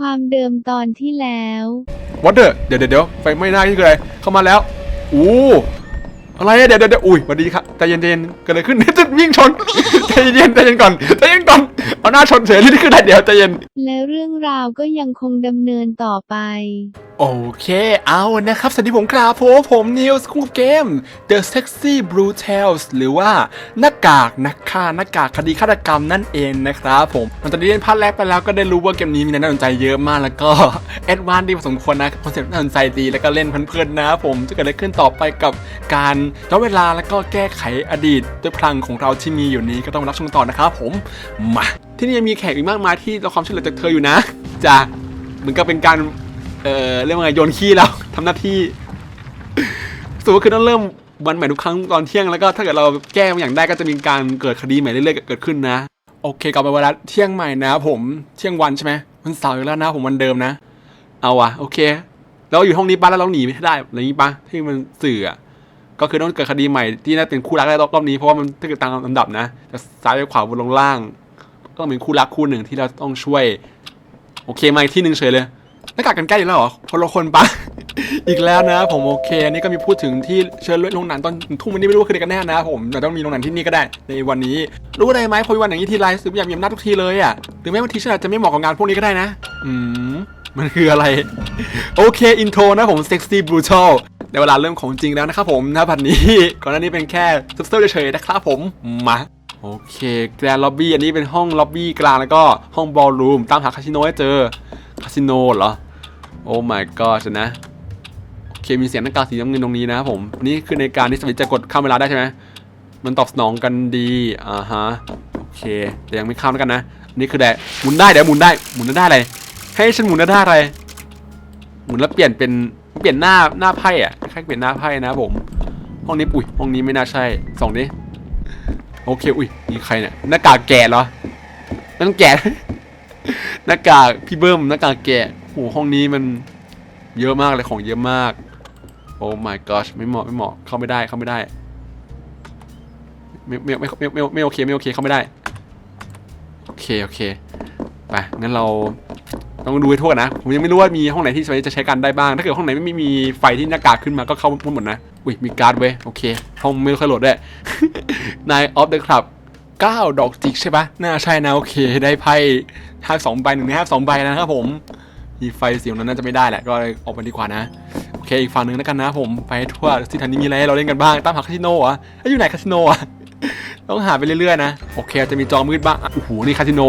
ความเดิมตอนที่แล้ววัดเดอเดี๋ยวเดี๋ยวเดี๋ยวไฟไหม้หน้านี่คืออะไรเข้ามาแล้วอู้อะไรอะเดี๋ยวเดี๋ยวเดี๋ยวอุ้ยสวัสดีครับใจเย็นใจเย็นเกิดอะไรขึ้นจะวิ่งชนใจเย็นใจเย็นก่อนใจเย็นก่อนเอาหน้าชนเฉยนี่คืออะไรเดี๋ยวใจเย็นและเรื่องราวก็ยังคงดำเนินต่อไป โอเค เอานะครับ สวัสดีผมครับผมผมนิวส์คุงเกม The Sexy Blue Tales หรือว่าหน้ากากนักฆ่าหน้ากากคดีฆาตกรรมนั่นเองนะครับผมหลังจากที่เล่นพาร์ทแรกไปแล้วก็ได้รู้ว่าเกมนี้มีน่าสนใจเยอะมากแล้วก็แอดวานซ์ดีพอสมควรนะคอนเซ็ปต์น่าสนใจดีแล้วก็เล่นเพลินๆนะครับผมจะเกิดอะไรขึ้นต่อไปกับการย้อนเวลาแล้วก็แก้ไขอดีต ด้วยพลังของเราที่มีอยู่นี้ก็ต้องรับชมต่อนะครับผมมาที่นี่ยังมีแขกอีกมากมายที่เราความช่วยเหลือจากเธออยู่นะจะเหมือนกับเป็นการ เออเรียกว่าไงโยนขี้เรา ทำหน้าที่สมมติคือต้องเริ่มวันใหม่ทุกครั้งตอนเที่ยงแล้วก็ถ้าเกิดเราแก้อย่างได้ก็จะมีการเกิดคดีใหม่เรื่อยๆเกิดขึ้นนะ โอเคกลับไปเวลาเที่ยงใหม่นะผมเที่ยงวันใช่ไหมวันเสาร์อีกแล้วนะผมวันเดิมนะ เอาวะโอเคแล้วอยู่ห้องนี้ป้าแล้วเราหนีไม่ได้อะไรอย่างนี้ปะที่มันสื่อก็คือต้องเกิดคดีใหม่ที่น่าเป็นคู่รักได้รอบนี้เพราะว่ามันถ้าเกิดตามลำดับนะจะซ้ายไปขวาบนลงล่าง ก็เป็นคู่รักคู่หนึ่งที่เราต้องช่วย โอเคมาอีกที่หนึ่งเฉยเลย หน้ากากกันใกล้อีกแล้วเหรอคนละคนปะอีกแล้วนะผมโอเคอันนี้ก็มีพูดถึงที่เชิญโรงหนังตอนทุ่มวันนี้ไม่รู้ว่าคืออะไรกันแน่นะผมแต่ต้องมีโรงหนังที่นี่ก็ได้ ในวันนี้ รู้อะไรไหมพอมีวันอย่างนี้ทีไรซื้ออยากมีอำนาจทุกทีเลยอะหรือแม้บางทีฉันอาจจะไม่เหมาะกับงานพวกนี้ก็ได้นะ อืมมันคืออะไร โอเคอินโทรนะผม sexy brutal ในเวลาเริ่มของจริงแล้วนะครับผมนะบัดนี้ ก่อนหน้านี้เป็นแค่ซุปเปอร์เฉยๆนะครับผมมาโอเคแกรนล็อบบี้อันนี้เป็นห้องล็อบบี้กลางแล้วก็ห้องบอลรูมตามหาคาสิโนให้เจอคาสิโนเหรอ โอ้ my god นะ โอเค มีเสียงหน้ากากสีน้ำเงินตรงนี้นะครับผม นี่คือในการที่สวิตจะกดข้ามเวลาได้ใช่ไหม มันตอบสนองกันดี อ่าฮะ โอเค แต่ยังไม่ข้ามแล้วกันนะ นี่คือแดหมุนได้เดี๋ยวหมุนได้ หมุนได้อะไร ให้ฉันหมุนได้อะไร หมุนแล้วเปลี่ยนเป็นเปลี่ยนหน้าหน้าไพ่อะคล้ายเปลี่ยนหน้าไพ่นะผม ห้องนี้อุ้ยห้องนี้ไม่น่าใช่สองนี้โอเค อุ้ยนี่ใครเนี่ยหน้ากากแก่เหรอนั่นแก่ หน้ากากพี่เบิ้มหน้ากากแกะโหห้องนี้มันเยอะมากเลยของเยอะมาก โอ้ my gosh ไม่เหมาะไม่เหมาะเข้าไม่ได้เข้าไม่ได้ไม่ไม่ไม่ไม่ไม่ไม่โอเคไม่โอเคเข้าไม่ได้โอเคโอเคไปงั้นเราต้องดูให้ทั่วนะ ผมยังไม่รู้ว่ามีห้องไหนที่จะใช้การได้บ้าง ถ้าเกิดห้องไหนไม่มีไฟที่หน้ากากขึ้นมาก็เข้าหมดนะ อุ้ยมีการ์ดเว้ยโอเค ห้องไม่ค่อยโหลดได้นายออฟเดอะคลับ ก้าดอกจิกใช่ปะน่าใช่นะโอเค ได้ไพ่ห้าสองใบหนึ่งในห้าสองใบนะครับผมมีไฟสีนั้นน่าจะไม่ได้แหละก็เลยออกไปดีกว่านะโอเคอีกฝั่งหนึ่งแล้วกันนะผมไปทั่วสิทันนี้มีอะไรเราเล่นกันบ้างตามหาคาสิโนอะอยู่ไหนคาสิโนอะต้องหาไปเรื่อยๆนะโอเคจะมีจอมืดบ้างโอ้โหนี่คาสิโน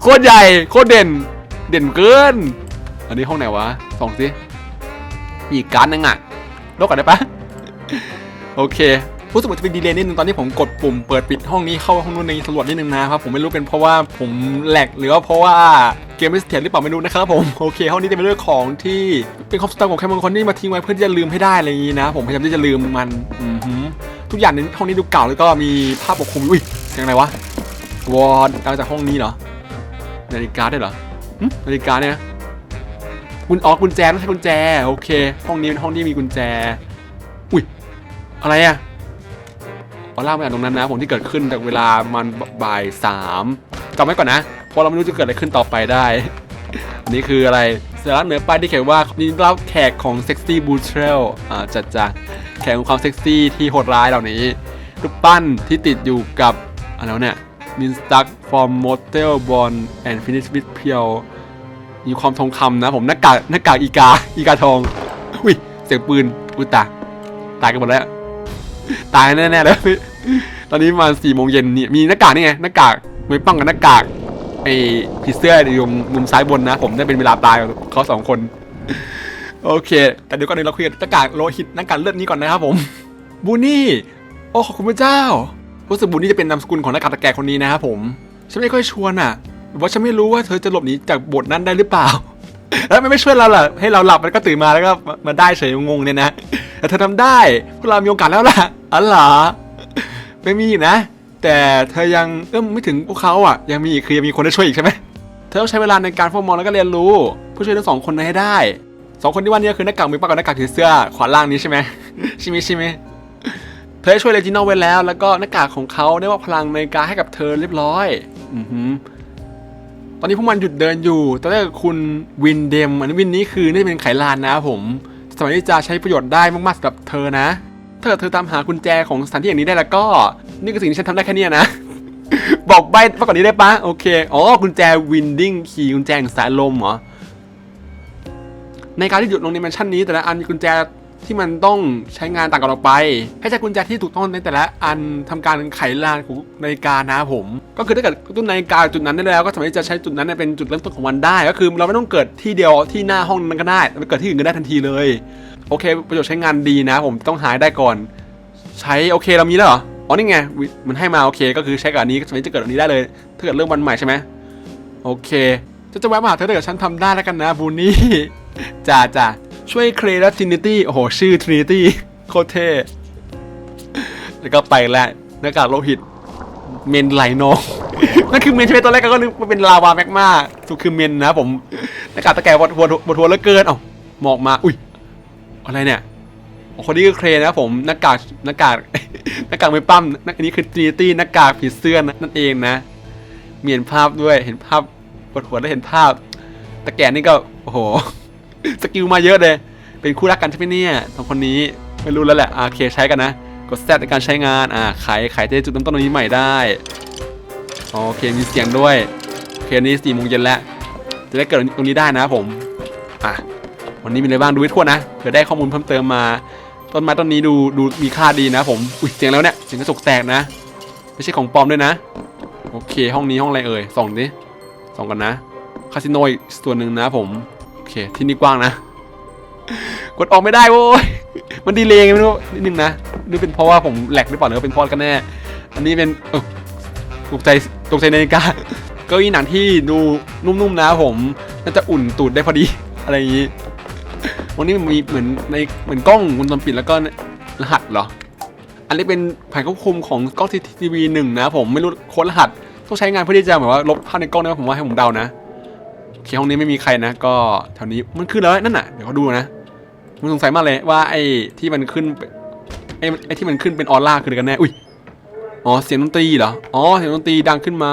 โคตรใหญ่โคตรเด่น เด่นเกิน อันนี้ห้องไหนวะสองสิมีการ์ดนึงอะลบกันได้ปะโอเค รู้สึกว่าจะเป็นดีเลย์นิดนึงตอนที่ผมกดปุ่มเปิดปิดห้องนี้เข้าห้องนู้นในสำรวจนิดนึงนะครับผมไม่รู้เป็นเพราะว่าผมแหลกหรือว่าเพราะว่าเกมไม่เสถียรหรือเปล่าไม่รู้นะครับผมโอเคห้องนี้จะเป็นเรื่องของที่เป็นความทรงจำของใครบางคนที่มาทิ้งไว้เพื่อที่จะลืมให้ได้อะไรอย่างนี้นะ ผมพยายามที่จะลืมมันทุกอย่างในห้องนี้ดูเก่าแล้วก็มีภาพปกคลุมอุ้ยเสียงอะไรวะวอร์ดมาจากห้องนี้เหรอนาฬิกาได้เหรอนาฬิกาเนี่ยกุญอ๋อกุญแจต้องใช้กุญแจโอเค ห้องนี้เป็นห้องที่มีกุญแจ อุ้ยอะไรอะ ขอเล่ามาจากตรงนั้นนะผมที่เกิดขึ้นจากเวลามันบ่ายสามจำไว้ก่อนนะเพราะเราไม่รู้จะเกิดอะไรขึ้นต่อไปได้ อันนี้คืออะไรเสือเหนือป้ายที่เขียนว่านี่รับแขกของเซ็กซี่บูเทลอ่าจัดจ้ะแขกของความเซ็กซี่ที่โหดร้ายเหล่านี้รูปปั้นที่ติดอยู่กับอะไรเนี่ยมินสตักฟอร์มโมเตลบอลแอนด์ฟินิชวิดเพียวมีความทองคำนะผมหน้ากากหน้ากากอีกาอีกาทองอุ้ยเสียงปืนอุ้ยตาตายกันหมดแล้ว ตายแน่ๆเลย ตอนนี้ประมาสี่โมงเย็นนี่มีหน้ากากนี่ไงหน้ากากไม่ป้องกับหน้ากากไอ้ผีเสื้ออยู่มุมซ้ายบนนะ ผมได้เป็นเวลาตายเขาสองคน โอเค แต่เดี๋ยวก่อนหนึ่งเราคุยกับหน้ากากโลหิตหน้ากากเลือดนี้ก่อนนะครับผมบูนี่โอ้ขอบคุณพระเจ้ารู้สึกบูนี่จะเป็นนามสกุลของหน้ากากตะแกรงคนนี้นะครับผมฉันไม่ค่อยชวนอะว่าฉันไม่รู้ว่าเธอจะหลบหนีจากบทนั้นได้หรือเปล่า แล้วไม่ไม่ช่วยเราล่ะ ให้เราหลับแล้วก็ตื่นมาแล้วก็มาได้เฉยงงเนี่ยนะแต่เธอทำได้พวกเรามีโอกาสแล้วล่ะอ๋อเหรอ ไม่มีนะ แต่เธอยังเอื้อมไม่ถึงพวกเขาอะ ยังมีอีกคือยังมีคนได้ช่วยอีกใช่ไหมเธอต้องใช้เวลาในการเฝ้ามองแล้วก็เรียนรู้เพื่อช่วยทั้งสองคนนั้นให้ได้สองคนที่ว่านี้คือหน้ากากมือป้ากับหน้ากากถือเสื้อขวาล่างนี้ใช่ไหมใช่ไหมใช่ไหมเธอได้ช่วยเลจิโนไว้แล้ว แล้วก็หน้ากากของเขาได้ว่าพลังในการให้กับเธอเรียบร้อยอือหือตอนนี้พวกมันหยุดเดินอยู่แต่ถ้าเกิดคุณวินเดมอันวินนี้คือนี่เป็นไขลานนะผมสมารถที่จะใช้ประโยชน์ได้มากๆสำหรับเธอนะ เธอเธอตามหากุญแจของสถานที่อย่างนี้ได้แล้วก็ นี่คือสิ่งที่ฉันทำได้แค่นี้นะ บอกใบมากกว่านี้ได้ปะโอเค อ๋อ กุญแจวินดิ้งคีย์กุญแจแห่งสายลมเหรอ ในการที่หยุดลงในแมนชั่นนี้แต่ละอันมีกุญแจ ที่มันต้องใช้งานต่างกันออกไป ให้ใช้กุญแจที่ถูกต้องในแต่ละอันทำการไขลานของนาฬิกานะผม ก็คือถ้าเกิดตุ้นนาฬิกาจุดนั้นได้แล้ว ก็สามารถจะใช้จุดนั้นเป็นจุดเริ่มต้นของวันได้ ก็คือเราไม่ต้องเกิดที่เดียวที่หน้าห้องนั้นก็ได้เราไปเกิดที่อื่นก็ได้ทันทีเลย โอเค ประโยชน์ใช้งานดีนะ ผมต้องหาให้ได้ก่อน ใช้โอเคเรามีแล้วเหรออ๋อนี่ไงมันให้มาโอเค ก็คือใช้กับอันนี้ก็สามารถจะเกิดอันนี้ได้เลยถ้าเกิดเริ่มวันใหม่ใช่ไหมโอเคจะจะแวะมาหาเธอถ้าเกิดฉันทำได้แล้วกันนะบูนี่จ้าจ้า ช่วยเคลและทรินิตี้โอ้โห ชื่อทรินิตี้โคตรเท่แล้วก็ไปแล้วหน้ากากโลหิต เมนไหลโนนั่นคือเมนใช่ไหมตอนแรกก็นึกว่าเป็นลาวาแมกมาสุดคือเมนนะผมหน้ากากตะแกรงบดหัวบดหัวแล้วเกินเอ้าหมอกมาอุ้ยอะไรเนี่ยคนนี้ก็เคลนะผมหน้ากากหน้ากากหน้ากากไม่ปั้มอันนี้คือทรินิตี้หน้ากากผีเสื้อนนั่นเองนะมีเห็นภาพด้วยเห็นภาพปวดหัวแล้วเห็นภาพตะแกรงนี่ก็โอ้โห สกิลมาเยอะเลย เป็นคู่รักกันใช่ไหมเนี่ยสองคนนี้ไม่รู้แล้วแหละอ่าโอเคใช้กันนะ กดแซดในการใช้งานอ่าไขไขจะได้จุดเริ่มต้นตรงนี้ใหม่ได้โอเคมีเสียงด้วยโอเคอันนี้สี่โมงเย็นแล้วจะได้เกิดตรงนี้ได้นะผมอะวันนี้มีอะไรบ้างดูให้ทั่วนะเผื่อได้ข้อมูลเพิ่มเติมมาต้นไม้ต้นนี้ดูดูมีค่าดีนะ ผมอุ้ยเสียงแล้วเนี่ยเสียงกระจกแตกนะไม่ใช่ของปลอมด้วยนะ โอเคห้องนี้ห้องอะไรเอ่ยส่องดิส่องกันนะคาสิโนอีกส่วนหนึ่งนะผม เค ที่นี่กว้างนะ กดออกไม่ได้โว้ย มันดีเลยไงไม่รู้นิดนึงนะนี่เป็นเพราะว่าผมแหลกหรือเปล่าหรือเป็นเพราะกันแน่ อันนี้เป็นตกใจตกใจนาฬิกาเก็อีหนังที่ดูนุ่มๆนะผมน่าจะอุ่นตูดได้พอดีอะไรอย่างนี้วันนี้มันมีเหมือนในเหมือนกล้องวงจรปิดแล้วก็รหัสเหรอ อันนี้เป็นแผนควบคุมของกล้องทีวีหนึ่งนะผมไม่รู้โค้ดรหัส ต้องใช้งานเพื่อที่จะแบบว่าลบภาพในกล้องนะผมว่าให้ผมเดานะ เคห้องนี้ไม่มีใครนะ ก็แถวนี้มันขึ้นแล้วนั่นน่ะเดี๋ยวเขาดูนะมันสงสัยมากเลยว่าไอ้ที่มันขึ้นไอ้ไอ้ที่มันขึ้นเป็นออร่าคืออะไรกันแน่อุ้ยอ๋อเสียงดนตรีเหรออ๋อเสียงดนตรีดังขึ้นมา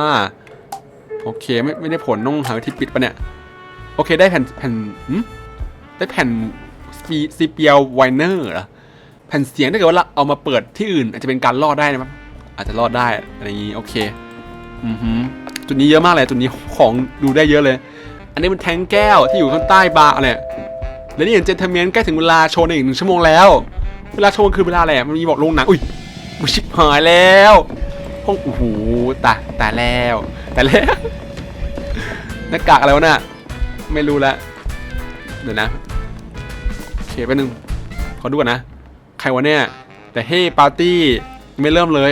โอเคไม่ไม่ได้ผลต้องหาวิธีปิดปะเนี่ยโอเคได้แผ่นแผ่นหืมได้แผ่นซีซีเปียไวเนอร์เหรอแผ่นเสียงถ้าเกิดว่าเราเอามาเปิดที่อื่น อาจจะเป็นการรอดได้นะครับอาจจะรอดได้อะไรอย่างนี้โอเคอือหือจุดนี้เยอะมากเลยจุดนี้ของดูได้เยอะเลย อันนี้เป็นแทงแก้วที่อยู่ข้างใต้บาร์อะไรและนี่อย่างเจนเทเมนใกล้ถึงเวลาโชว์ในอีกหนึ่งชั่วโมงแล้ว เวลาโชว์คือเวลาอะไรอะมันมีบอกลงหนังอุ้ยอุ๊ยชิบหายแล้วห้องโอ้โหตาตาแล้วตาแล้วหน้ากากอะไรวะน่ะไม่รู้ละเดี๋ยวนะโอเคไปบนึงขอดูก่อนนะ ใครวะเนี่ย แต่เฮ้ปาร์ตี้ไม่เริ่มเลย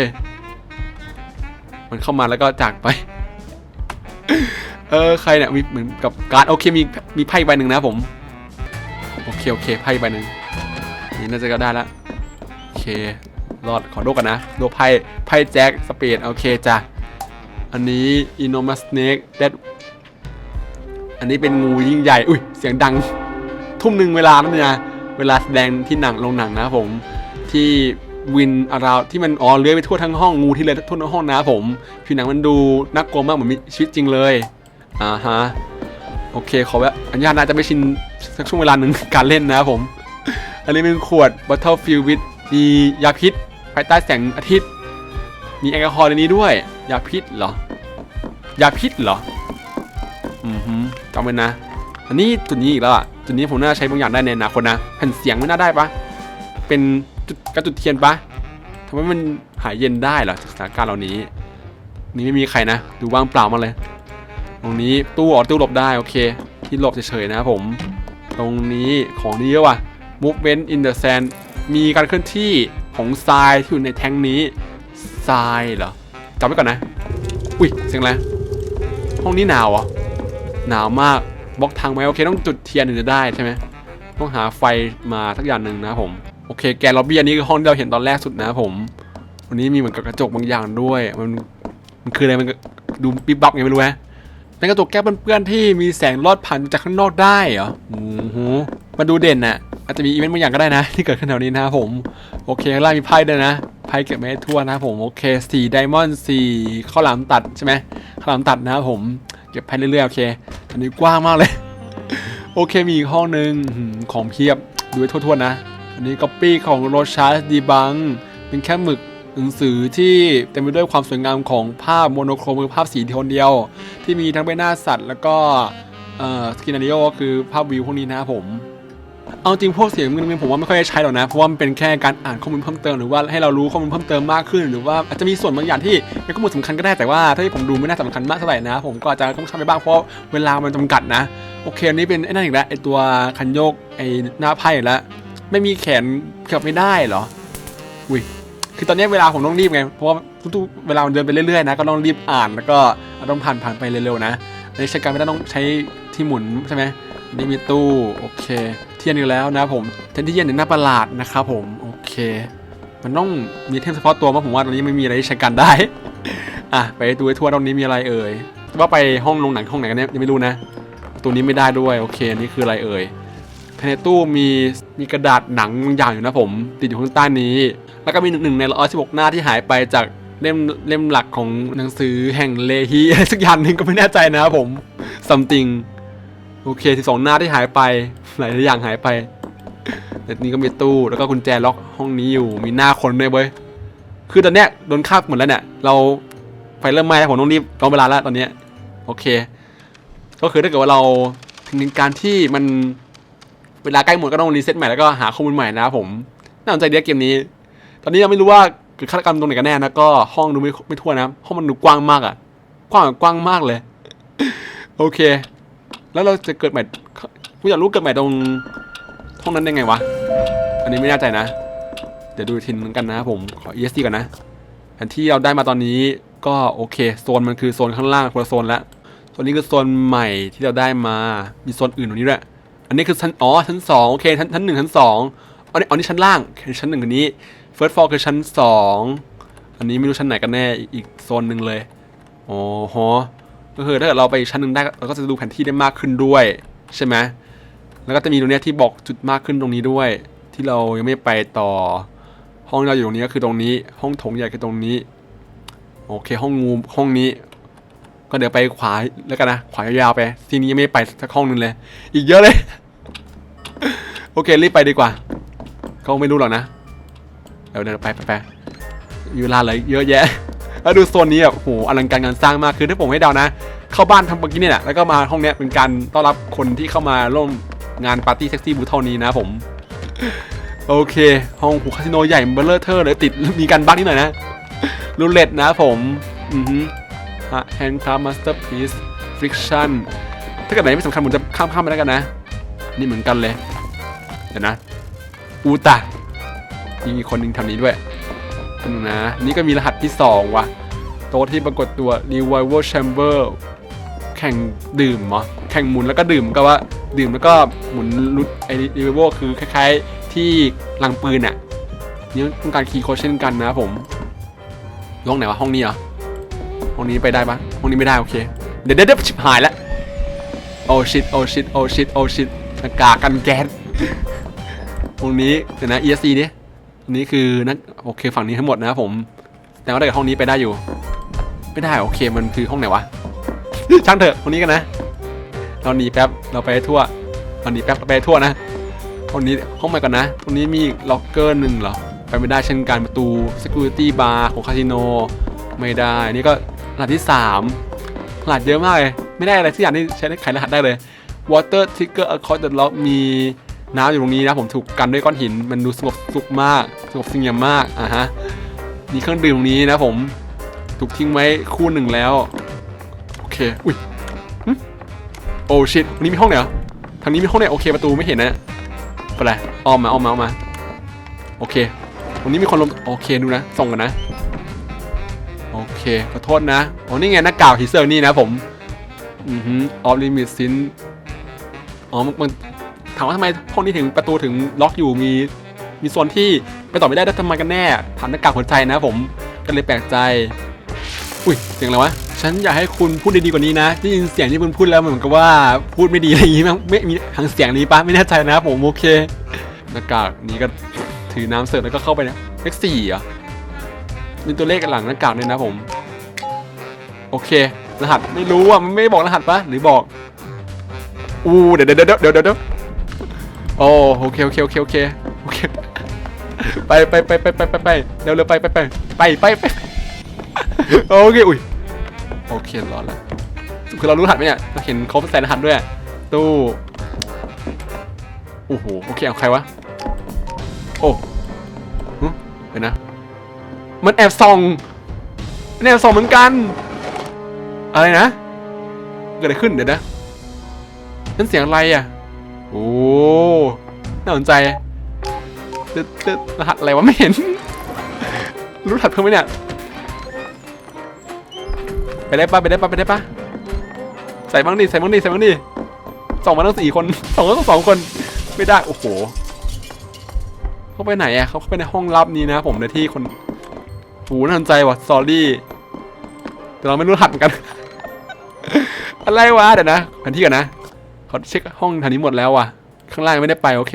มันเข้ามาแล้วก็จากไป เออใครเนี่ยมีเหมือนกับการโอเคมีมีไพ่ใบหนึ่งนะผม โอเคโอเคไพ่ใบหนึ่งนี่น่าจะก็ได้ละโอเครอดขอดูกันนะดูไพ่ไพ่แจ็คสเปดโอเคจ้ะอันนี้อินโนมัสเนกเดดอันนี้เป็นงูยิ่งใหญ่อุ้ยเสียงดัง ทุ่มหนึ่งเวลานั่นนะเวลาแสดงที่หนังลงหนังนะผมที่วินอาราวที่มันอ๋อเลื้อยไปทั่วทั้งห้องงูที่เลื้อยทั่วทั้งห้องนะผมผิวหนังมันดูน่ากลัวมากเหมือนมีชีวิตจริงเลย อ่าฮะ โอเค ขอแวะอนุญาตนะจะไม่ชินสักช่วงเวลาหนึ่งการเล่นนะครับผม อันนี้เป็นขวด Battlefield with มียาพิษ ภายใต้แสงอาทิตย์ มีแอลกอฮอล์ในนี้ด้วย ยาพิษเหรอ ยาพิษเหรอ อืมฮึจำไว้นะ อันนี้จุดนี้อีกแล้วอะ จุดนี้ผมน่าใช้บางอย่างได้ในอนาคตนะแผ่นเสียงไม่น่าได้ปะเป็นจุดกระจุดเทียนปะทำให้มันหายเย็นได้เหรอจากสถานการณ์เหล่านี้ นี่ไม่มีใครนะ ดูว่างเปล่ามาเลย ตรงนี้ตู้อ๋อตู้หลบได้โอเค ที่หลบเฉยๆนะครับผม ตรงนี้ของดีเยอะว่ะ movement in the sand มีการเคลื่อนที่ของทรายที่อยู่ในแทงนี้ทรายเหรอจำไว้ก่อนนะ อุ้ยเสียงอะไรห้องนี้หนาวเหรอหนาวมากบล็อกทางไหมโอเคต้องจุดเทียนถึงจะได้ใช่ไหมต้องหาไฟมาสักอย่างหนึ่งนะผมโอเคแกล็อบบี้อันนี้คือห้องที่เราเห็นตอนแรกสุดนะผมวันนี้มีเหมือนกับกระจกบางอย่างด้วย มันมันคืออะไรมันดูปิ๊บบับไงไม่รู้ฮะ เป็นกระจกแก้วเปื้อนๆที่มีแสงลอดผ่านจากข้างนอกได้เหรอโอ้โหมาดูเด่นน่ะอาจจะมีอีเวนต์บางอย่างก็ได้นะ ที่เกิดขึ้นแถวนี้นะครับผม โอเคข้างล่างมีไพ่ด้วยนะไพ่พ่เก็บไม่ให้ทั่วนะครับผมโอเคสี่ไดมอนด์สี่ข้าวหลามตัดใช่ไหมข้าวหลามตัดนะครับผมเก็บไพ่เรื่อยๆโอเคอันนี้กว้างมากเลย โอเคมีอีกห้องหนึ่งอื้อหือของเพียบดูให้ทั่วๆนะ อันนี้ก๊อปปี้ของโรชาร์ดีบังเป็นแค่หมึก หนังสือที่เต็มไปด้วยความสวยงามของภาพโมโนโครมคือภาพสีโทนเดียว ที่มีทั้งใบหน้าสัตว์ แล้วก็เอ่อสกินาริโอก็คือภาพวิวพวกนี้นะครับผมเอาจริงพวกเสียงมึนผมว่าไม่ค่อยได้ใช้หรอกนะ เพราะว่ามันเป็นแค่การอ่านข้อมูลเพิ่มเติมหรือว่าให้เรารู้ข้อมูลเพิ่มเติมมากขึ้น หรือว่าอาจจะมีส่วนบางอย่างที่เป็นข้อมูลสำคัญก็ได้แต่ว่าถ้าที่ผมดูไม่น่าสำคัญมากเท่าไหร่นะ ผมก็อาจจะต้องทำไปบ้างเพราะเวลามันจำกัดนะ โอเคอันนี้เป็นไอ้นั่นอีกแล้วไอ้ตัวคันโยกไอ้หน้าไพ่แล้วไม่มีแขนเกือบไม่ได้เหรออุ้ย คือตอนนี้เวลาผมต้องรีบไง เพราะว่าทุกๆเวลามันเดินไปเรื่อยๆนะ ก็ต้องรีบอ่านแล้วก็ต้องผ่านผ่านไปเร็วๆนะอันนี้ใช้การไม่ได้ต้องใช้ที่หมุนใช่ไหมนนี้มีตู้โอเค เทียนอีกแล้วนะผมเทียนที่เย็นหนึ่งหน้าประหลาดนะครับผมโอเค มันต้องมีเทมเฉพาะตัวมั้งผมว่าตอนนี้ไม่มีอะไรใช้กันได้อะไปดูทั่วตรงนี้มีอะไรเอ่ยว่าไปห้องลงหนังห้องไหนกันเนี่ยยังไม่รู้นะตัวนี้ไม่ได้ด้วยโอเคอันนี่คืออะไรเอ่ยภายในตู้มีมีกระดาษหนังบางอย่างอยู่นะผม ติดอยู่ข้างใต้นี้ แล้วก็มีหนึ่งในร้อยสิบหกหน้าที่หายไปจากเล่มเล่มหลักของหนังสือแห่งเลฮีสักอย่างหนึ่งก็ไม่แน่ใจนะครับผม something โอเคสิบสองหน้าที่หายไปหลายอย่างหายไปแต่นี่ก็มีตู้แล้วก็กุญแจล็อกห้องนี้อยู่มีหน้าคนด้วยเว้ยคือตอนเนี้ยโดนคาบหมดแล้วเนี่ยเราไฟเริ่มไหม้ผมต้องรีบต้องเวลาแล้วตอนเนี้ยโอเค ก็คือถ้าเกิดว่าเราถึงการที่มันเวลาใกล้หมดก็ต้องรีเซ็ตใหม่แล้วก็หาข้อมูลใหม่นะครับผมน่าสนใจเดีนะเกมนี้ ตอนนี้ยังไม่รู้ว่าเกิดฆาตกรรมตรงไหนกันแน่นะก็ห้องดูไม่ไม่ทั่วนะห้องมันดูกว้างมากอะกว้างกว้างมากเลย โอเค แล้วเราจะเกิดใหม่ผมอยากรู้เกิดใหม่ตรงห้องนั้นได้ไงวะอันนี้ไม่แน่ใจนะ เดี๋ยวดูทีนึงกันนะผมขอ ESC ก่อนนะแผนที่เราได้มาตอนนี้ก็โอเคโซนมันคือโซนข้างล่างคนละโซนแล้วโซนนี้คือโซนใหม่ที่เราได้มามีโซนอื่นตรงนี้ด้วยอันนี้คือชั้นอ๋อชั้นสองโอเคชั้นชั้นหนึ่งชั้นสองอันนี้อันนี้ชั้นล่างชั้นหนึ่งอันนี้ first floor คือชั้นสองอันนี้ไม่รู้ชั้นไหนกันแน่อีกโซนหนึ่งเลยโอ้โหก็คือถ้าเกิดเราไปชั้นหนึ่งได้เราก็จะดูแผนที่ได้มากขึ้นด้วยใช่ไหมแล้วก็จะมีตรงนี้ที่บอกจุดมากขึ้นตรงนี้ด้วย ที่เรายังไม่ไปต่อ ห้องเราอยู่ตรงนี้ก็คือตรงนี้ ห้องถงใหญ่คือตรงนี้ โอเคห้องงูห้องนี้ ก็เดี๋ยวไปขวาแล้วกันนะขวายาวๆไป ทีนี้ยังไม่ไปสักห้องนึงเลย อีกเยอะเลย โอเครีบไปดีกว่าเขาไม่รู้หรอกนะ เดี๋ยวเดี๋ยวไปไปไปมีเวลาเลยเยอะแยะแล้วดูโซนนี้แบบโหอลังการงานสร้างมากคือถ้าผมให้เดานะ เข้าบ้านทำเมื่อกี้เนี่ยแล้วก็มาห้องเนี้ยเป็นการต้อนรับคนที่เข้ามาร่วมงานปาร์ตี้เซ็กซี่บูเท่านี้นะผม โอเค ห้องหูคาสิโนใหญ่เบลเลอร์เทอร์เลยติดมีการบ้านนิดหน่อยนะรูเล็ตนะผมอือฮึแฮนด์คราฟมาสเตอร์พีซฟริกชั่นถ้าเกิดไหนไม่สำคัญผมจะข้ามข้ามไปแล้วกันนะ นี่เหมือนกันเลย เดี๋ยวนะ อูตา นี่มีคนหนึ่งทำนี้ด้วยนะนี่ก็มีรหัสที่ 2 ว่ะ โต๊ะที่ปรากฏตัว Revival Chamber แข่งดื่มเหรอ แข่งหมุนแล้วก็ดื่มก็ว่า ดื่มแล้วก็หมุนรุดไอ้ Revival คือคล้ายๆที่ลังปืนอะ่ะนี่ต้องการคีย์โคเช่นกันนะผมห้องไหนวะห้องนี้เหรอห้องนี้ไปได้ปะห้องนี้ไม่ได้โอเค เดี๋ยวเดี๋ยวเดี๋ยวชิบหายล้วโอชิตโอชิตโอชิตโอชิตหน้ากากกันแก๊สตรงนี้เดี๋ยวนะ ESC นี่อั นี้คือนักโอเคฝั่งนี้ทั้งหมดนะครับผม แต่ว่าได้ห้องนี้ไปได้อยู่ ไม่ได้โอเคมันคือห้องไหนวะ ช่างเถอะห้องนี้กันนะ เราหนีแป๊บเราไปทั่วเราหนีแป๊บเราไปทั่วนะห้องนี้ห้องใหม่ก่อนนะตรงนี้มีล็อกเกอร์หนึ่งเหรอไปไม่ได้เช่นกันประตู security bar ของคาสิโนไม่ได้นี่ก็รหัสที่สามรหัสเยอะมากเลยไม่ได้อะไรที่อย่างที่ใช้ไขรหัสได้เลย water trigger across the lock มี น้ำอยู่ตรงนี้นะผมถูกกันด้วยก้อนหินมันดูสงบสุขมากสงบเสงี่ยมมากอะฮะมีเครื่องดื่มตรงนี้นะผมถูกทิ้งไว้คู่หนึ่งแล้วโอเคอุ้ยหึโอ้ชิตวันนี้มีห้องไหนอทางนี้มีห้องไหนโอเคประตูไม่เห็นนะไปเลยอ้อมมาอ้อมมาอ้อมมาโอเควันนี้มีคนลงโอเคดูนะส่งกันนะโอเคขอโทษนะโอ้นี่ไงหน้ากากฮีเซอร์นี่นะผมอือฮึออฟลิมิตซินอ๋อมัน ถามว่าทำไมห้องนี้ถึงประตูถึงล็อกอยู่มีมีโซนที่ไปต่อไม่ได้แล้วทำไมกันแน่ถามหน้ากากหัวใจนะผมก็เลยแปลกใจ อุ้ยเสียงอะไรวะฉันอยากให้คุณพูดดีๆกว่านี้นะได้ยินเสียงที่คุณพูดแล้วเหมือนกับว่าพูดไม่ดีอะไรอย่างงี้มั้งไม่มีทางเสียงนี้ปะไม่แน่ใจนะผมโอเคหน้ากากนี้ก็ถือน้ำเสิร์ฟแล้วก็เข้าไปนะเลขสี่อะมีตัวเลขหลังหน้ากากด้วยนะผม โอเค รหัสไม่รู้อะมันไม่บอกรหัสปะหรือบอกอู้เดี๋ยวเดี๋ยวเดี๋ยวเดี๋ยวเดี๋ยว โอ้โอเคโอเคโอเคโอเคโอเคไปไปไปไปไปไปไปเร็วเร็วไปไปไปไปไปไปโอเคอุ้ยโอเครอดแล้วคือเรารู้รหัสไหมเนี่ยเราเห็นเขาใส่รหัสด้วยตู้โอ้โหโอเคเอาใครวะโอ้เดี๋ยวนะ มันแอบส่องมันแอบส่องเหมือนกัน อะไรนะ เกิดอะไรขึ้นเดี๋ยวนะนั่นเสียงอะไรอะ โอ้น่าสนใจตึ๊ดตึ๊ดรหัสอะไรวะไม่เห็น รู้รหัสเพิ่มไหมเนี่ย ไปได้ปะไปได้ปะไปได้ปะใส่บ้างดิใส่บ้างดิใส่บ้างดิส่องมาตั้งสี่คนส่องมาตั้งสองคน ไม่ได้ โอ้โห เขาไปไหนอะเขาเข้าไปในห้องลับนี้นะ ผมในที่คนโอ้น่าสนใจว่ะ s อรี่ แต่เราไม่รู้รหัสเหมือนกัน อะไรวะเดี๋ยวนะแผนที่ก่อนนะ เขาเช็คห้องทางนี้หมดแล้วว่ะ ข้างล่างไม่ได้ไปโอเค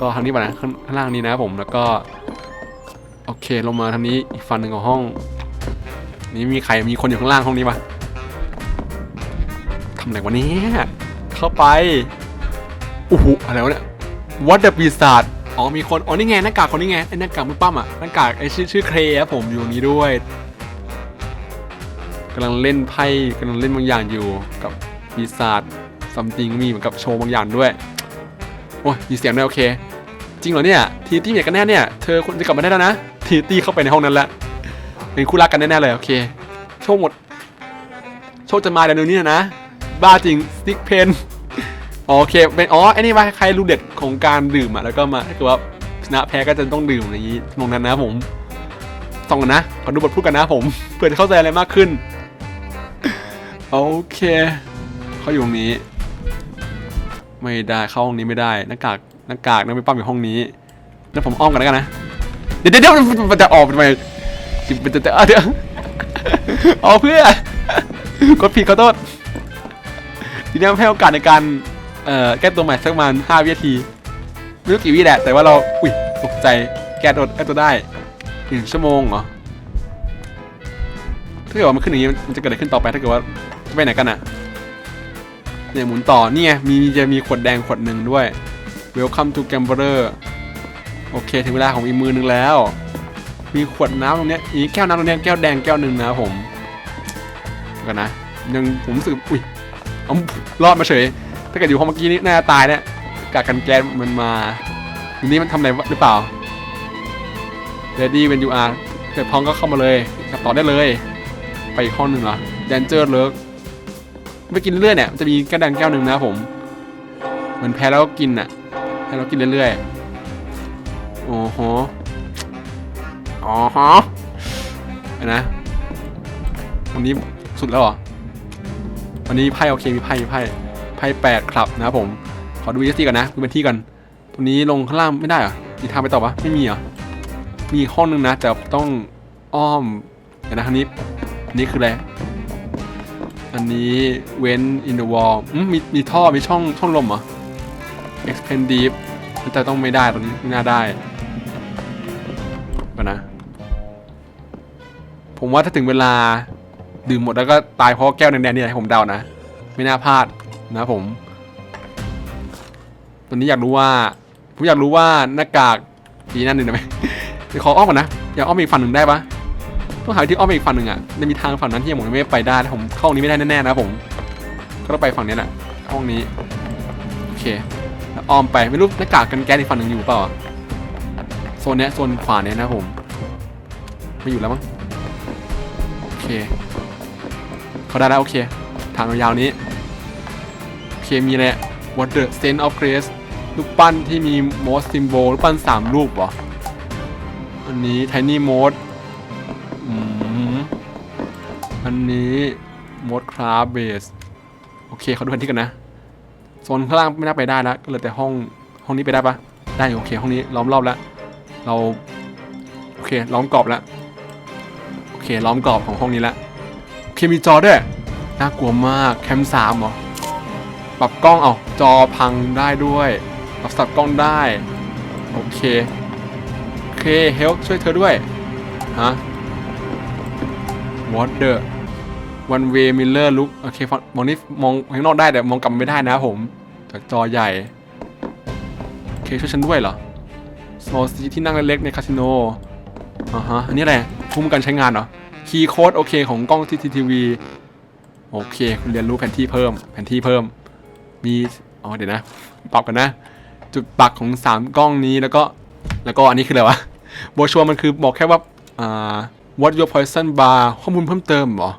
ก็ทางนี้ป่ะนะข้างข้างล่างนี้นะผมแล้วก็ โอเคลงมาทางนี้อีกฝั่งหนึ่งของห้อง นี่มีใครมีคนอยู่ข้างล่างห้องนี้ปะทำอะไรวะเนี่ยเข้าไปโอ้โหอะไรวะเนี่ยวัดเดอะปีศาจอ๋อมีคนอ๋อนี่ไงหน้ากากคนนี้ไงไอ้หน้ากากมือปั้มอะหน้ากากไอ้ชื่อชื่อเครครับผมอยู่นี้ด้วยกำลังเล่นไพ่กำลังเล่นบางอย่างอยู่กับปีศาจ ซัมติงมีเหมือนกับโชว์บางอย่างด้วย โอ้ยมีเสียงด้วยโอเค จริงเหรอเนี่ย ทีตี้เนี่ยกันแน่เนี่ย เธอควรจะกลับมาได้แล้วนะ ทีตี้เข้าไปในห้องนั้นแล้วเป็นคู่รักกันแน่ๆเลยโอเค โชคหมด โชคจะมาเดี๋ยวนี้นะ บ้าจริงสติ๊กเพนโอเค เป็นอ๋อไอ้นี่ว่าใครรู้เด็ดของการดื่มอะแล้วก็มาถ้าเกิดว่าชนะแพ้ก็จะต้องดื่มอย่างนี้ตรงนั้นนะผมต้องกันนะขอดูบทพูดกันนะผมเพื่อจะเข้าใจอะไรมากขึ้น โอเค เขาอยู่ตรงนี้ ไม่ได้เข้าห้องนี้ไม่ได้หน้ากากหน้ากากนั่งไปปั้มอยู่ห้องนี้ แล้วผมอ้อมกันแล้วกันนะ เดี๋ยวเดี๋ยวมันจะออกทำไมจิบมันจะเดี๋ยวเดี๋ยวเอาเพื่อกดผิดขอโทษทีนี้ให้โอกาสในการเอ่อแก้ตัวใหม่สักประมาณ5วินาทีไม่รู้กี่วิแหละแต่ว่าเราอุ้ยตกใจแก้ตัวแก้ตัวได้หนึ่งชั่วโมงเหรอถ้าเกิดว่ามันขึ้นอย่างนี้มันจะเกิดอะไรขึ้นต่อไปถ้าเกิดว่าไปไหนกันอะ เนี่ยหมุนต่อนี่ไงมีจะมีขวดแดงขวดหนึ่งด้วย Welcome to Gambler โอเค ถึงเวลาของอีกมือหนึ่งแล้ว มีขวดน้ำตรงเนี้ยอีกแก้วน้ำตรงเนี้ยแก้วแดงแก้วหนึ่งนะผมกันนะ ยังผมรู้สึกอุ้ยเอารอดมาเฉย ถ้าเกิดอยู่ห้องเมื่อกี้นี่น่าตายเนี่ยกากันแก๊สมันมาทีนี้มันทำอะไรหรือเปล่า Ready when you are เกิดพร้อมก็เข้ามาเลยกลับต่อได้เลย ไปอีกห้องหนึ่งเหรอ Danger Lurk ไปกินเรื่อยเนี่ยมันจะมีก้วแดงแก้วหนึ่งนะผม เหมือนแพ้แล้วก็กินอะให้เรากินเรื่อยๆโอ้โหอ๋อฮะเห็นะวันนี้สุดแล้วเหรอวันนี้ไพ่โอเคมีไพ่มีไพ่ไพ่แปดครับนะครับผมขอดูที่ก่อนนะดูเป็นที่ก่อนตรงนี้ลงข้างล่างไม่ได้เหรอมีทางไปต่อปะไม่มีเหรอมีห้องนึงนะแต่ต้องอ้อมเดี๋ยวนะทางนี้นนี้คืออะไร อันนี้เว้น in the wall อืมมีมีท่อมีช่องช่องลมเหรอ expand deep แต่ต้องไม่ได้ตรงนี้ไม่น่าได้ก่อนะ ผมว่าถ้าถึงเวลาดื่มหมดแล้วก็ตายเพราะแก้วแดงๆนี่แหละให้ผมเดานะ ไม่น่าพลาดนะผม ตอนนี้อยากรู้ว่า ผมอยากรู้ว่าหน้ากากปีนั่นหนึ่งได้ไหมเดี๋ยวขออ้อมก่อนนะ อยากอ้อมอีกฝั่งหนึ่งได้ปะ ต้องหาที่อ้อมไปอีกฝั่งหนึ่งอะจะมีทางฝั่งนั้นที่ยังผมไม่ไปได้ผมเข้าห้องนี้ไม่ได้แน่ๆนะผม ก็ต้องไปฝั่งนี้แหละห้องนี้โอเคแล้วอ้อมไปไม่รู้หน้ากากกันแก๊สอีกฝั่งหนึ่งอยู่เปล่าโซนเนี้ยโซนขวาเนี้ยนะผมไม่อยู่แล้วมั้งโอเคเขาได้แล้วโอเคทางยาวๆนี้โอเคมีอะไรอะ What the Sense of Grace รูปปั้นที่มี most symbol รูปปั้นสามรูปเหรออันนี้ Tiny Mode อันนี้มดคราฟเบสโอเคเขาดูแผนที่กันนะโซนข้างล่างไม่น่าไปได้แล้วก็เหลยแต่ห้องห้องนี้ไปได้ปะได้โอเคห้องนี้ล้อมรอบแล้ว เราโอเคล้อมกรอบแล้วโอเคล้อมกรอบของห้องนี้แล้วโอเคมีจอด้วยน่ากลัวมากแคมสามเหรอปรับกล้องเอาจอพังได้ด้วยปรับสับกล้องได้โอเคโอเคเฮลช่วยเธอด้วยฮะ what the one way mirror look โอเคมองนี่มองข้างนอกได้แต่มองกลับไม่ได้นะผมจากจอใหญ่ โอเคช่วยฉันด้วยเหรอ small seat ที่นั่งเล็กๆในคาสิโนอ่าฮะอันนี้อะไรคุ้มกันใช้งานเหรอคีย์โค้ดโอเคของกล้อง CCTV โอเค คุณเรียนรู้แผนที่เพิ่ม แผนที่เพิ่ม มี อ๋อ เดี๋ยวนะ ปรับกันนะ จุดปักของ 3 กล้องนี้แล้วก็ แล้วก็อันนี้คืออะไรวะโบชัวมันคือบอกแค่ว่า อ่า what your poison bar ข้อมูลเพิ่มเติมเหรอ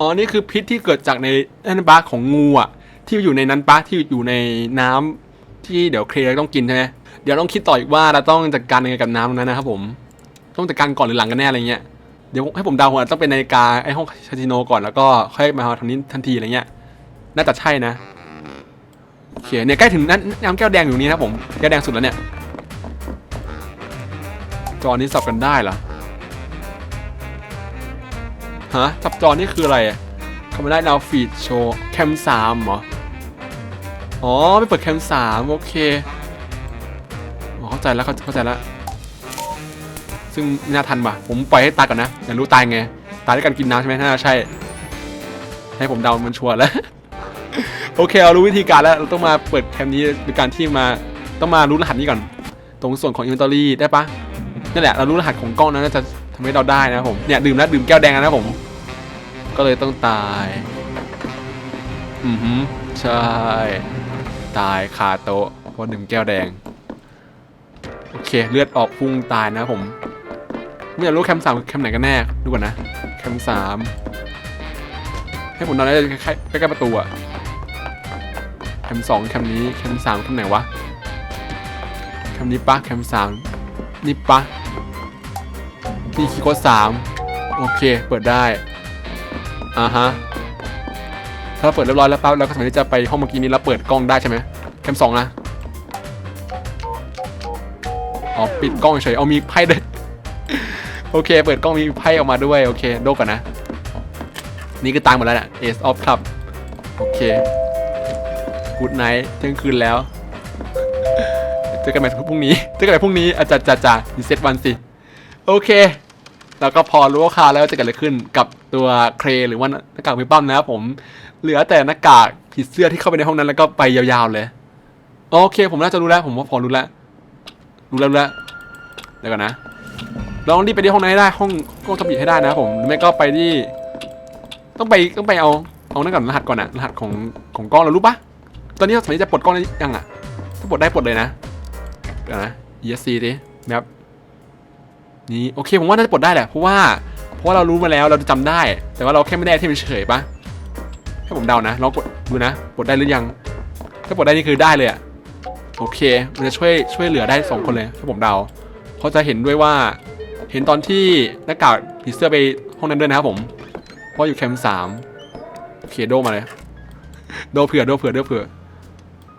อ๋อ นี่คือพิษที่เกิดจากในนันปะของงูอะ ที่อยู่ในนั้นปะที่อยู่ในน้ำที่เดี๋ยวเคลียร์ต้องกินใช่ไหมเดี๋ยวต้องคิดต่ออีกว่าเราต้องจัดการยังไงกับน้ำตรงนั้นนะครับผมต้องจัดการก่อนหรือหลังกันแน่อะไรเงี้ยเดี๋ยวให้ผมเดาผมอาต้องเป็นนาฬิกาไอ้ห้องคาสิโนก่อนแล้วก็ค่อยมาทางนี้ทันทีอะไรเงี้ยน่าจะใช่นะโอเคเนี่ยใกล้ถึงนั้นน้ำแก้วแดงอยู่นี้นะผมแก้วแดงสุดแล้วเนี่ยจอนี้สับกันได้เหรอ ฮะสับจอนี่คืออะไรคำว่ได้นาวฟีดโชว์แคมสามเหรอ อ๋อไปเปิดแคมสามโอเคอ๋อเข้าใจแล้วเข้าใจแล้ว ซึ่งไม่น่าทันว่ะ ผมปล่อยให้ตายก่อนนะ อยากรู้ตายไง ตายด้วยการกินน้ำใช่ไหมน่าใช่ ให้ผมเดามันชัวร์แล้ว โอเคเรารู้วิธีการแล้ว เราต้องมาเปิดแคมนี้โดยการที่มาต้องมารู้รหัสนี้ก่อน ตรงส่วนของ inventory ได้ปะนั่นแหละ เรารู้รหัสของกล้องนั้นจะทำให้เราได้นะผม เนี่ยดื่มแล้วดื่มแก้วแดงแล้วนะผม ก็เลยต้องตาย อือหือใช่ ตายคาโต๊ะเพราะดื่มแก้วแดง โอเค เลือดออกพุ่งตายนะผม ไม่อยากรู้แคมสามแคมไหนกันแน่ ดูก่อนนะ แคมสามให้ผมนอนได้ใกล้ใกล้ประตูอะแคมสองแคมนี้ แคมสามแคมไหนวะ แคมนี้ปะแคมสามนี่ปะนี่คีย์โค้ดสามโอเค เปิดได้ อ่าฮะ ถ้าเราเปิดเรียบร้อยแล้วปั๊บเราก็สามารถที่จะไปห้องเมื่อกี้นี้แล้วเปิดกล้องได้ใช่ไหมแคมสองนะ อ๋อปิดกล้องเฉย เอามีไพ่ด้วย โอเค เปิดกล้องมีไพ่ออกมาด้วย โอเค โดกก่อนนะ นี่คือตังหมดแล้วเนี่ย Ace of Club โอเค Good night เที่ยงคืนแล้ว เจอกันใหม่พรุ่งนี้ เจอกันใหม่พรุ่งนี้อาจารย์จ่าจ่าดีเซตวันสิ โอเค แล้วก็พอรู้คร่าวๆแล้วจะเกิดอะไรขึ้นกับตัวเครหรือว่าหน้ากากวิปั้มนะครับผม เหลือแต่หน้ากากผีเสื้อที่เข้าไปในห้องนั้นแล้วก็ไปยาวๆเลย โอเค ผมน่าจะรู้แล้ว ผมว่าพอรู้แล้วรู้แล้วรู้แล้วเดี๋ยวก่อนนะลองรีบไปที่ห้องนั้นให้ได้ห้องห้องทบิให้ได้นะครับผมหรือไม่ก็ไปที่ ต้องไปต้องไปเอาเอานั่นก่อนรหัสก่อนอะรหัสของของกล้องเรารู้ปะตอนนี้สมัยจะปลดกล้องได้ยังอะถ้าปลดได้ปลดเลยนะเดี๋ยวนะ ESC ดิแมป นี่โอเคผมว่าน่าจะปลดได้แหละเพราะว่าเพราะว่าเรารู้มาแล้วเราจำได้ แต่ว่าเราแค่ไม่ได้ที่มันเฉยปะให้ผมเดานะลองกดดูนะปลดได้หรือยัง ถ้าปลดได้นี่คือได้เลยอะโอเคมันจะช่วยช่วยเหลือได้สองคนเลยให้ผมเดาเขาจะเห็นด้วยว่า เห็นตอนที่หน้ากากผีเสื้อไปห้องนั้นด้วยนะครับผมเพราะอยู่แคมป์สามโอเคโดมาเลยโดเผื่อโดเผื่อโดเผื่อ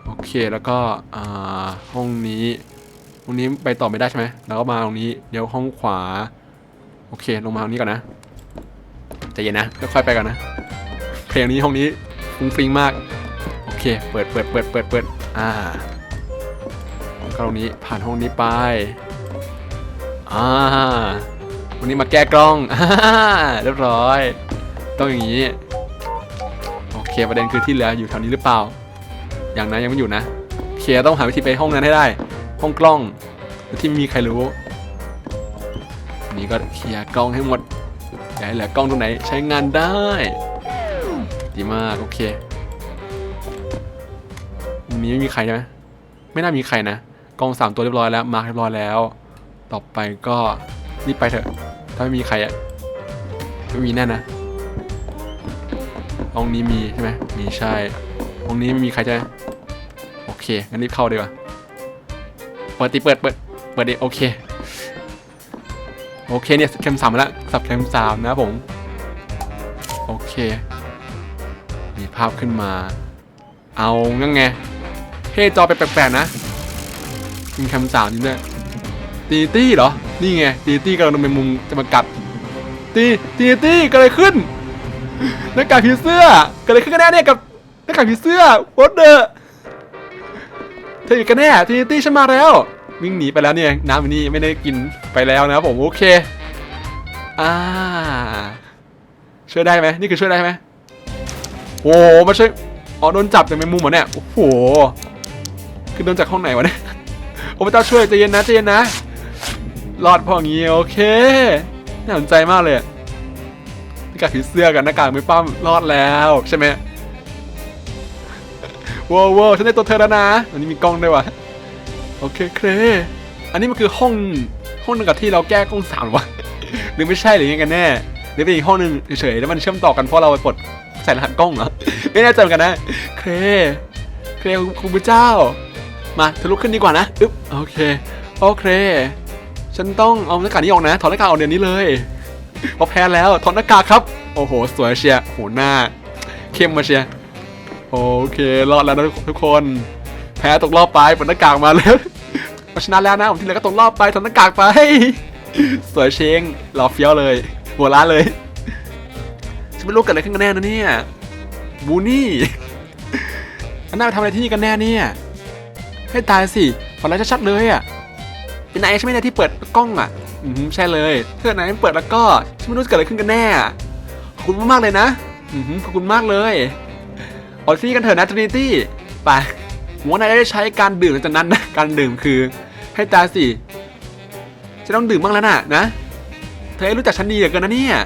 โอเคแล้วก็อ่าห้องนี้ ห้องนี้ไปต่อไม่ได้ใช่ไหมแล้วก็มาตรงนี้เดี๋ยวห้องขวา โอเค ลงมาตรงนี้ก่อนนะใจเย็นนะค่อยๆไปก่อนนะ เพลงนี้ห้องนี้ฟุ้งฟิ้งมาก โอเค เปิดเปิดเปิดเปิดเปิดอ่าแล้วก็ตรงนี้ผ่านห้องนี้ไปอ่าวันนี้มาแก้กล้องอ่าเรียบร้อย ต้องอย่างนี้ โอเคประเด็นคือที่เหลืออยู่แถวนี้หรือเปล่า อย่างนั้นยังไม่อยู่นะเคยต้องหาวิธีไปห้องนั้นให้ได้ ห้องกล้องที่มีใครรู้ นี่ก็เคลียร์กล้องให้หมดอย่าให้เหลือกล้องตรงไหนใช้งานได้ ดีมาก โอเคตรงนี้ไม่มีใครใช่ไหมไม่น่ามีใครนะกล้องสามตัวเรียบร้อยแล้วมาร์เรียบร้อยแล้ว ต่อไปก็รีบไปเถอะ ถ้าไม่มีใครอะไม่มีแน่นะห้องนี้มีใช่ไหมมีใช่ห้องนี้ไม่มีใครใช่ไหมโอเคงั้นรีบเข้าดีกว่า เปิดตีเปิดเปิดเปิดดิโอเค โอเคเนี่ยแคมสามแล้วสับแคมสามนะผม โอเค มีภาพขึ้นมา เอางั้นไงเฮ้จอไปแปลกๆนะมีแคมสามจริงด้วยตีตี้เหรอ นี่ไงตีตี้กำลังโดนเป็นมุมจะมากัดตีตีตี้กิดอะไรขึ้นหน้ากากผีเสื้อเกิดอะไรขึ้นกันแน่เนี่ยกับหน้ากากผีเสื้อวอเดอร์ เธออยู่กันแน่ตีตี้ฉันมาแล้ว วิ่งหนีไปแล้วเนี่ยน้ำอันนี้ไม่ได้กินไปแล้วนะครับผมโอเคอ่าช่วยได้ไหมนี่คือช่วยได้ไหมโอ้มาช่วยอ๋อโดนจับจากแมงมุมเหรอเนี่ยโอ้โหคือโดนจากห้องไหนวะเนี่ยโอ้พระเจ้าช่วยใจเย็นนะใจเย็นนะรอดพออย่างงี้โอเคน่าสนใจมากเลยหน้ากากผีเสื้อกับหน้ากากไม่ปั้มรอดแล้วใช่ไหม ว้าวว้าวฉันได้ตัวเธอแล้วนะ อันนี้มีกล้องด้วยวะโอเคเคอันนี้มันคือห้องห้องหนึงกับที่เราแก้กล้องสามวะหรือไม่ใช่หรือยังกันแน่หรือเป็นอีกห้องหนึ่งเฉยๆแล้วมันเชื่อมต่อกันเพราะเราไปปลดใส่รหัสกล้องเหรอไม่แน่ใจเหมือนกันนะเคเคคุณพระเจ้า มาเธอลุขึ้นดีกว่านะอึ๊บโอเคโอเคฉันต้องเอาหน้ากากนี้ออกนะถอดหน้ากากออกเดี๋ยวนี้เลยพอแพ้แล้วถอดหน้ากากครับ โอ้โห สวยเชียร์โหหน้า เข้มมาเชียร์ โอเครอดแล้วนะทุกคน แพ้ตกรอบไปเปิดหน้ากากมาแล้วชนะแล้วนะผมที่เหลือก็ตกรอบไปถอดหน้ากากไปสวยเชงรอเฟี้ยวเลยหัวล้านเลยฉันไม่รู้เกิดอะไรขึ้นกันแน่นะเนี่ยบูนี่อันน่าไปทำอะไรที่นี่กันแน่เนี่ยให้ตายสิฝันร้ายชัดๆเลยอะเป็นนายใช่ไหมเนี่ยที่เปิดกล้องอะอืมใช่เลยถ้าเกิดนายไม่เปิดแล้วก็ฉันไม่รู้จะเกิดอะไรขึ้นกันแน่ขอบคุณมากๆเลยนะอืมขอบคุณมากเลย ออซี่กันเถอะนะทรินิตี้ไปผมว่านายได้ใช้การดื่มหลังจากนั้นนะการดื่มคือให้ตาสิจะต้องดื่มบ้างแล้วน่ะนะ เธอรู้จักฉันดีเหลือเกินนะเนี่ย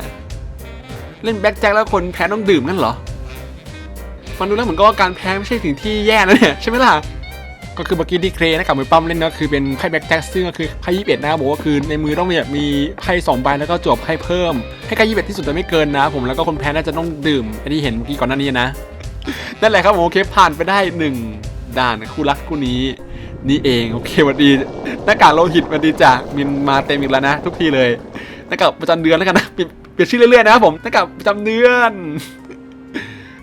เล่นแบ็คแจ็คแล้วคนแพ้ต้องดื่มงั้นเหรอฟังดูแล้วเหมือนก็ว่าการแพ้ไม่ใช่สิ่งที่แย่นะเนี่ยใช่ไหมล่ะก็คือเมื่อกี้ที่เครนะกับมือปั้มเล่นก็คือเป็นไพ่แบ็คแจ็คซึ่งก็คือไพ่ยี่สิบเอ็ดนะครับอกว่าคือในมือต้องมีแบบมีไพ่สองใบแล้วก็จวบไพ่เพิ่มให้ใกล้ยี่สิบเอ็ดที่สุดแต่ไม่เกินนะ ผมแล้วก็คนแพ้น่าจะต้องดื่มที่เห็นเมื่อกี้ก่อนหน้านี้นะ นั่นแหละครับผมโอเคผ่านไปได้หนึ่งด่านคู่รักคู่นี้ นี่เองโอเคสวัสดีหน้ากากโลหิตสวัสดีจ้ะมินมาเต็มอีกแล้วนะ ทุกทีเลยหน้ากากประจำเดือนแล้วกันนะเปลี่ยนชื่อเรื่อยๆนะครับผมหน้ากากประจำเดือน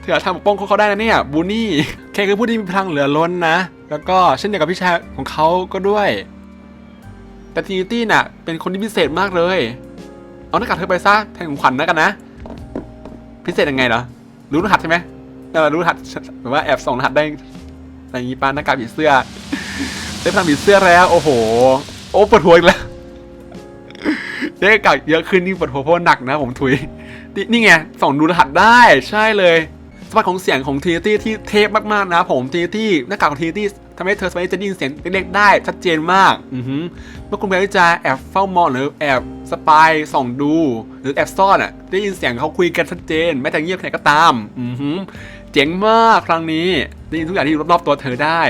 เถื่อทำปกป้องเขาได้นะเนี่ยบูนี่แค่คือผู้ที่มีพลังเหลือล้นนะ แล้วก็เช่นเดียวกับพี่ชายของเขาก็ด้วยแต่ทีนิตี้น่ะเป็นคนที่พิเศษมากเลย เอาหน้ากากเธอไปซะแทนของขวัญแล้วกันนะ พิเศษยังไงเหรอรู้รหัสใช่ไหม แหละรู้รหัสแบบว่าแอบส่องรหัสได้อะไรอย่างงี้ป้าหน้ากากผีเสื้อได้พลังผีเสื้อแล้ว โอ้โห โอ้ปวดหัวอีกแล้วได้หน้ากากเยอะขึ้นนี่ปวดหัวเพราะว่าหนักนะผมถุย นี่ไงส่องดูรหัสได้ใช่เลยสมรรถของเสียงของทีตี้ที่เทพมากๆนะผมทีตี้หน้ากากของทีตี้ทำให้เธอสามารถจะได้ยินเสียงเล็กๆได้ชัดเจนมากอือหือเมื่อคุณพยายามจะแอบเฝ้ามองหรือแอบสปายส่องดู หรือแอบซ่อนอะได้ยินเสียงเขาคุยกันชัดเจนแม้แต่เงียบแค่ไหนก็ตามอือหือ จ๋งมากครั้งนี้ได้ยินทุกอย่างที่อยู่รอบๆตัวเธอได้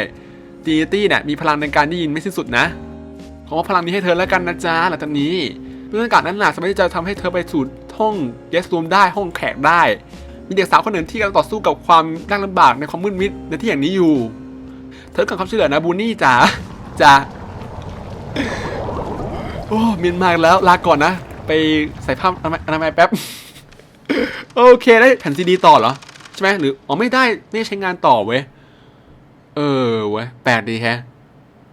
ทีตี้เนี่ยมีพลังในการได้ยินไม่สิ้นสุดนะขอพลังนี้ให้เธอแล้วกันนะจ๊ะหลังจากนี้เรื่องการนั้นน่ะสามารถที่จะทำให้เธอไปสู่ห้อง guest room ได้ห้องแขกได้ มีเด็กสาวคนหนึ่งที่กำลังต่อสู้กับความยากลำบากในความมืดมิดในที่อย่างนี้อยู่ เธอต้องการความช่วยเหลือนะบูนี่จ๋าจ๋าโอ้มินมากแล้วลาก่อนนะ ไปใส่ผ้าอนามัยแป๊บ โอเคได้แผ่นซีดีต่อเหรอ ใช่ไหมหรืออ๋อไม่ได้ไม่ใช้งานต่อเว้ยเออเว้ยแปลกดีแฮะ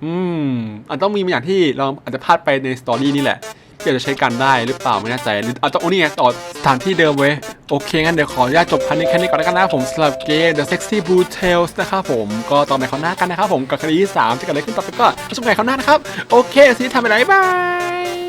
อืมอาจต้องมีบางอย่างที่เราอาจจะพลาดไปในสตอรี่นี่แหละที่อาจจะใช้กันได้หรือเปล่าไม่แน่ใจหรืออาจจะโอ้นี่ไงต่อสถานที่เดิมเว้ยโอเค งั้นเดี๋ยวขออนุญาตจบพันนี้แค่นี้ก่อนแล้วกันนะผมสำหรับเกม The Sexy Blue Tales นะครับผมก็ตอนไหนเขาหน้ากันนะครับผมกับคดีที่3จะเกิดอะไรขึ้นต่อไปก็ชมกันเขาวหน้านะครับ โอเคสิ่งที่ทำไปไหนบาย